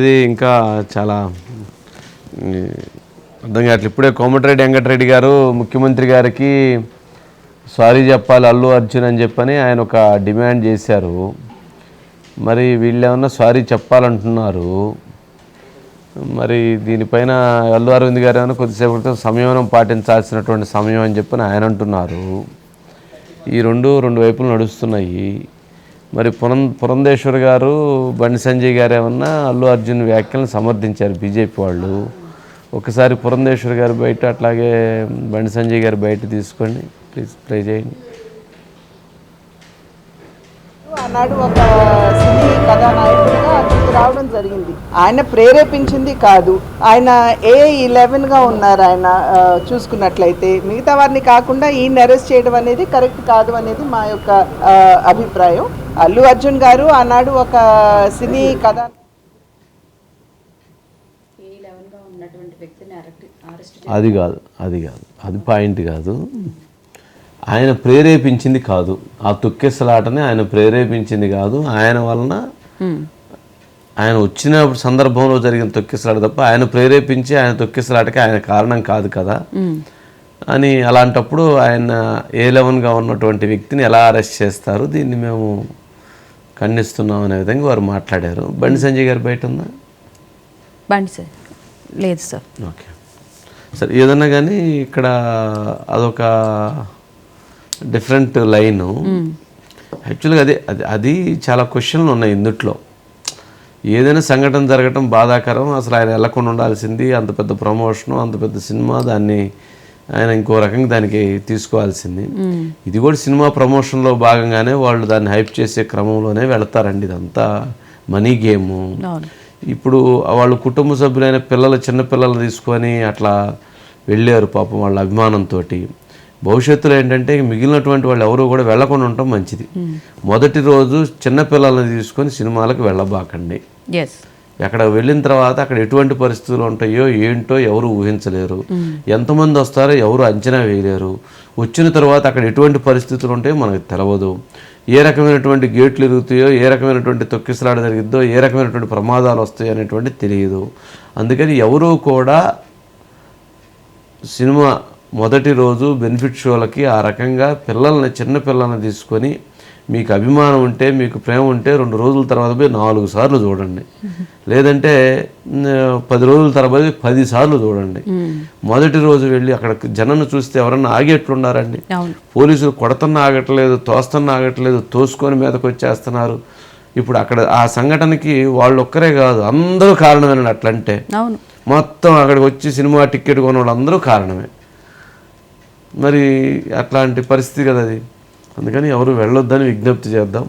ఇది ఇంకా చాలా అర్థం కావట్లేదు. ఇప్పుడే కోమటిరెడ్డి వెంకటరెడ్డి గారు ముఖ్యమంత్రి గారికి సారీ చెప్పాలి అల్లు అర్జున్ అని చెప్పని ఆయన ఒక డిమాండ్ చేశారు. మరి వీళ్ళు ఏమన్నా సారీ చెప్పాలంటున్నారు. మరి దీనిపైన అల్లు అరవింద్ గారు ఏమైనా కొద్దిసేపు క్రితం సంయమనం పాటించాల్సినటువంటి సమయం అని చెప్పని ఆయన అంటున్నారు. ఈ రెండు రెండు వైపులు నడుస్తున్నాయి. మరి పురం పురంధేశ్వర్ గారు బండి సంజయ్ గారు ఏమన్నా అల్లు అర్జున్ వ్యాఖ్యలను సమర్థించారు బీజేపీ వాళ్ళు. ఒకసారి పురంధేశ్వర్ గారు బయట అట్లాగే బండి సంజయ్ గారు బయట తీసుకోండి. ప్లీజ్ ప్లే చేయండి. ఆనాడు ఒక సినీ కథానాయకుడిగా అక్కడికి రావడం జరిగింది. ఆయన ప్రేరేపించింది కాదు. ఆయన ఏ ఇలెవెన్గా ఉన్నారు ఆయన చూసుకున్నట్లయితే. మిగతా వారిని కాకుండా ఈయన అరెస్ట్ చేయడం అనేది కరెక్ట్ కాదు అనేది మా యొక్క అభిప్రాయం. అల్లు అర్జున్ గారు ఆనాడు ఒక సినీ కథ. అది కాదు అది కాదు అది పాయింట్ కాదు. ఆయన ప్రేరేపించింది కాదు. ఆ తొక్కెసలాటని ఆయన ప్రేరేపించింది కాదు. ఆయన వలన ఆయన వచ్చిన సందర్భంలో జరిగిన తొక్కిసలాట తప్ప ఆయన ప్రేరేపించి ఆయన తొక్కిసలాటకి ఆయన కారణం కాదు కదా. అని అలాంటప్పుడు ఆయన ఏ లెవెన్గా ఉన్నటువంటి వ్యక్తిని ఎలా అరెస్ట్ చేస్తారు? దీన్ని మేము ఖండిస్తున్నాం అనే విధంగా వారు మాట్లాడారు. బండి సంజయ్ గారు బయట ఉందా? బండి సార్. లేదు సార్. ఓకే. సరే ఏదన్నా కానీ ఇక్కడ అదొక డిఫరెంట్ లైను. యాక్చువల్గా అదే అది అది చాలా క్వశ్చన్లు ఉన్నాయి ఇందుట్లో. ఏదైనా సంఘటన జరగటం బాధాకరం. అసలు ఆయన వెళ్ళకుండా ఉండాల్సింది. అంత పెద్ద ప్రమోషను అంత పెద్ద సినిమా దాన్ని ఆయన ఇంకో రకంగా దానికి తీసుకోవాల్సింది. ఇది కూడా సినిమా ప్రమోషన్లో భాగంగానే వాళ్ళు దాన్ని హైప్ చేసే క్రమంలోనే వెళతారండి ఇదంతా. Money game. ఇప్పుడు వాళ్ళు కుటుంబ సభ్యులైన పిల్లలు చిన్న పిల్లలు తీసుకొని అట్లా వెళ్ళారు పాపం వాళ్ళ అభిమానంతో భవిష్యత్తులో ఏంటంటే మిగిలినటువంటి వాళ్ళు ఎవరు కూడా వెళ్ళకుండా ఉండటం మంచిది. మొదటి రోజు చిన్న పిల్లల్ని తీసుకొని సినిమాలకు వెళ్ళబాకండి. ఎస్ అక్కడ వెళ్ళిన తర్వాత అక్కడ ఎటువంటి పరిస్థితులు ఉంటాయో ఏంటో ఎవరు ఊహించలేరు. ఎంతమంది వస్తారో ఎవరు అంచనా వేయలేరు. వచ్చిన తర్వాత అక్కడ ఎటువంటి పరిస్థితులు ఉంటాయో మనకు తెలవదు. ఏ రకమైనటువంటి గేట్లు ఇరుగుతాయో ఏ రకమైనటువంటి తొక్కిసలాట జరిగిద్దో ఏ రకమైనటువంటి ప్రమాదాలు వస్తాయో అనేటువంటి తెలియదు. అందుకని ఎవరూ కూడా సినిమా మొదటి రోజు బెనిఫిట్ షోలకి ఆ రకంగా పిల్లల్ని చిన్న పిల్లల్ని తీసుకొని మీకు అభిమానం ఉంటే మీకు ప్రేమ ఉంటే రెండు రోజుల తర్వాత పోయి నాలుగు సార్లు చూడండి. లేదంటే పది రోజుల తర్వాత పది సార్లు చూడండి. మొదటి రోజు వెళ్ళి అక్కడ జనను చూస్తే ఎవరన్నా ఆగేట్లున్నారండి? పోలీసులు కొడతన్న ఆగట్లేదు తోస్తన్న ఆగట్లేదు తోసుకొని మీదకి వచ్చేస్తున్నారు. ఇప్పుడు అక్కడ ఆ సంఘటనకి వాళ్ళు ఒక్కరే కాదు అందరూ కారణమేనండి అట్లంటే. మొత్తం అక్కడికి వచ్చి సినిమా టికెట్ కొన్న వాళ్ళందరూ కారణమే. మరి అట్లాంటి పరిస్థితి కదా అది అందుకని ఎవరు వెళ్ళొద్దని విజ్ఞప్తి చేద్దాం.